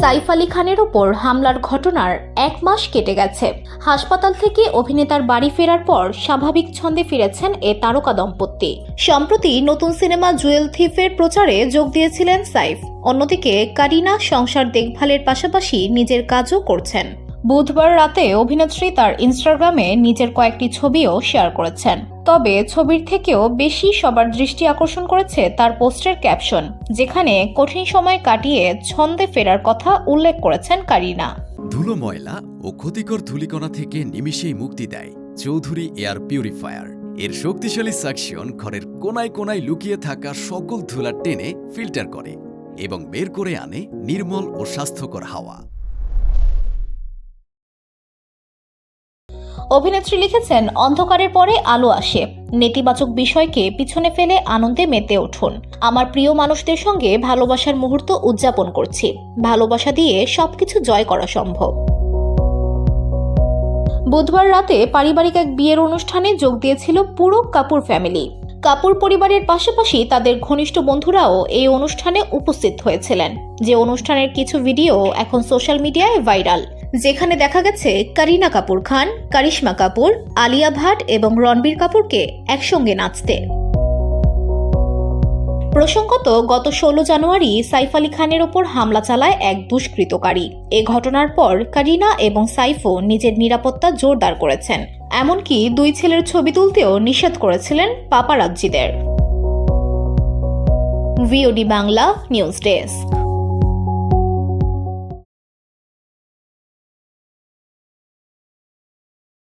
সাইফ আলী খানের ওপর হামলার ঘটনার এক মাস কেটে গেছে। হাসপাতাল থেকে অভিনেতার বাড়ি ফেরার পর স্বাভাবিক ছন্দে ফিরেছেন এ তারকা দম্পতি। সম্প্রতি নতুন সিনেমা জুয়েল থিফের প্রচারে যোগ দিয়েছিলেন সাইফ। অন্যদিকে কারিনা সংসার দেখভালের পাশাপাশি নিজের কাজও করছেন। বুধবার রাতে অভিনেত্রী তার ইনস্টাগ্রামে নিজের কয়েকটি ছবিও শেয়ার করেছেন। তবে ছবির থেকেও বেশি সবার দৃষ্টি আকর্ষণ করেছে তার পোস্টের ক্যাপশন, যেখানে কঠিন সময় কাটিয়ে ছন্দে ফেরার কথা উল্লেখ করেছেন কারিনা। ধুলো ময়লা ও ক্ষতিকর ধূলিকণা থেকে নিমিষেই মুক্তি দেয় চৌধুরী এয়ার পিউরিফায়ার। এর শক্তিশালী সাকশন ঘরের কোনায় কোনায় লুকিয়ে থাকা সকল ধুলা টেনে ফিল্টার করে এবং বের করে আনে নির্মল ও স্বাস্থ্যকর হাওয়া। অভিনেত্রী লিখেছেন, অন্ধকারের পরে আলো আসে। নেতিবাচক বিষয়কে পিছনে ফেলে আনন্দে মেতে উঠুন। আমার প্রিয় মানুষদের সঙ্গে ভালোবাসার মুহূর্ত উদযাপন করছি। ভালোবাসা দিয়ে সবকিছু জয় করা সম্ভব। বুধবার রাতে পারিবারিক এক বিয়ের অনুষ্ঠানে যোগ দিয়েছিল পুরো কাপুর ফ্যামিলি। কাপুর পরিবারের পাশাপাশি তাদের ঘনিষ্ঠ বন্ধুরাও এই অনুষ্ঠানে উপস্থিত হয়েছিলেন। যে অনুষ্ঠানের কিছু ভিডিও এখন সোশ্যাল মিডিয়ায় ভাইরাল। যেখানে দেখা গেছে করিনা কাপুর খান, কারিশ্মা কাপুর, আলিয়া ভাট এবং রণবীর কাপুরকে একসঙ্গে নাচতে। প্রসঙ্গত, গত ষোলো জানুয়ারি সাইফ আলী খানের ওপর হামলা চালায় এক দুষ্কৃতকারী। এ ঘটনার পর কারিনা এবং সাইফও নিজের নিরাপত্তা জোরদার করেছেন। এমনকি দুই ছেলের ছবি তুলতেও নিষেধ করেছিলেন পাপারাজ্জিদের। VOD Bangla news desk.